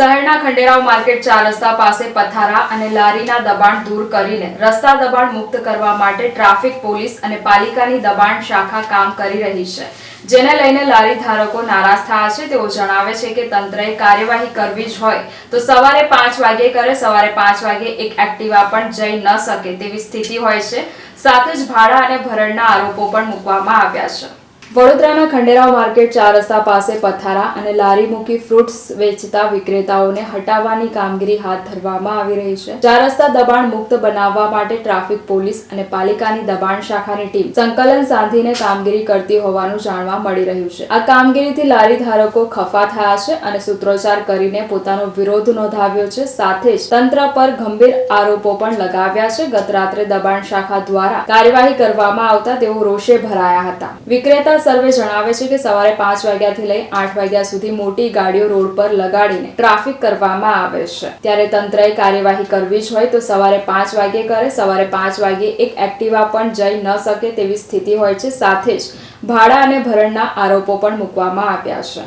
શહેરના ખંડેરાવ માર્કેટ ચાર રસ્તા પાસે પથારા અને લારીના દબાણ દૂર કરીને રસ્તા દબાણ મુક્ત કરવા માટે ટ્રાફિક પોલીસ અને પાલિકાની દબાણ શાખા કામ કરી રહી છે. જેને લઈને લારી ધારકો નારાજ થયા છે. તેઓ જણાવે છે કે તંત્રએ કાર્યવાહી કરવી જ હોય તો સવારે પાંચ વાગે કરે, સવારે પાંચ વાગે એક એક્ટિવા પણ જઈ ન શકે તેવી સ્થિતિ હોય છે. સાથે જ ભાડા અને ભરણના આરોપો પણ મૂકવામાં આવ્યા છે. વડોદરાના ખંડેરાવ માર્કેટ ચાર રસ્તા પાસે પથારા અને લારી મૂકી ફ્રૂટ્સ વેચતા વિક્રેતાઓને હટાવવાની કામગીરી હાથ ધરવામાં આવી રહી છે. ચાર રસ્તા દબાણ મુક્ત બનાવવા માટે ટ્રાફિક પોલીસ અને પાલિકાની દબાણ શાખાની ટીમ સંકલન સાધીને કામગીરી કરતી હોવાનું જાણવા મળી રહ્યું છે. આ કામગીરીથી લારી ધારકો ખફા થયા છે અને સૂત્રોચ્ચાર કરીને પોતાનો વિરોધ નોંધાવ્યો છે. સાથે જ તંત્ર પર ગંભીર આરોપો પણ લગાવ્યા છે. ગત રાત્રે દબાણ શાખા દ્વારા કાર્યવાહી કરવામાં આવતા તેઓ રોષે ભરાયા હતા. વિક્રેતા સર્વે જણાવે છે કે સવારે પાંચ વાગ્યાથી લઈ આઠ વાગ્યા સુધી મોટી ગાડીઓ રોડ પર લગાડીને ટ્રાફિક કરવામાં આવે છે. ત્યારે તંત્રએ કાર્યવાહી કરવી જ હોય તો સવારે પાંચ વાગે કરે, સવારે પાંચ વાગે એક એક્ટિવા પણ જઈ ન શકે તેવી સ્થિતિ હોય છે. સાથે જ ભાડા અને ભરણના આરોપો પણ મૂકવામાં આવ્યા છે.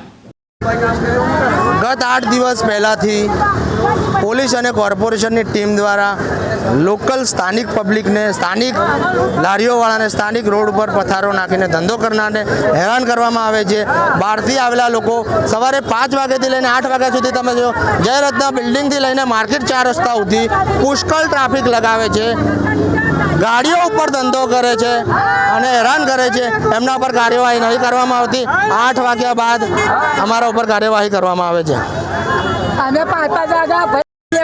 ગત આઠ દિવસ પહેલાંથી પોલીસ અને કોર્પોરેશનની ટીમ દ્વારા લોકલ સ્થાનિક પબ્લિકને, સ્થાનિક લારીઓવાળાને, સ્થાનિક રોડ ઉપર પથારો નાખીને ધંધો કરનારને હેરાન કરવામાં આવે છે. બહારથી આવેલા લોકો સવારે પાંચ વાગ્યાથી લઈને આઠ વાગ્યા સુધી તમે જો જયરત્ન બિલ્ડિંગથી લઈને માર્કેટ ચાર રસ્તા સુધી પુષ્કળ ટ્રાફિક લગાવે છે. ગાડીઓ ઉપર ધંધો કરે છે અને હેરાન કરે છે. એમના પર કાર્યવાહી નહીં કરવામાં આવતી. આઠ વાગ્યા બાદ અમારા ઉપર કાર્યવાહી કરવામાં આવે છે. અને પાંચ પાંચ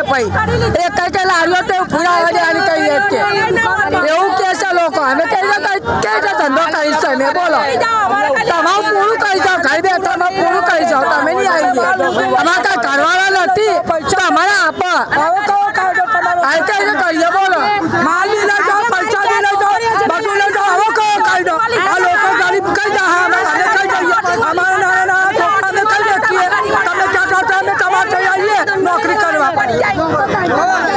ભાઈ એક કઈ કઈ લારીઓ તે પૂરા દેવાની કહીએ કે. એવું કે છે લોકો. અમે કઈ રીતે કઈ રીતે ધંધો છે અમે. બોલો. તમારું પૂરું કરી જાઓ. ખાઈ દે તમે પૂરું કરી જાઓ. તમે નહીં આવી ગયા અમારા કઈ કરવાના નથી. અમારે આપો આ કઈ રીતે કરીએ બોલો માલ બી લઈ જાઓ પૈસા બી લઈ જાઓ બધું લઈ જાઓ હવે કયો કહી દો આ લોકો ગરીબ કઈ દે હા અમે અમે કઈ દઈએ અમારે નાના નાના છોકરા અમે કઈ દેખીએ તમે ક્યાં છો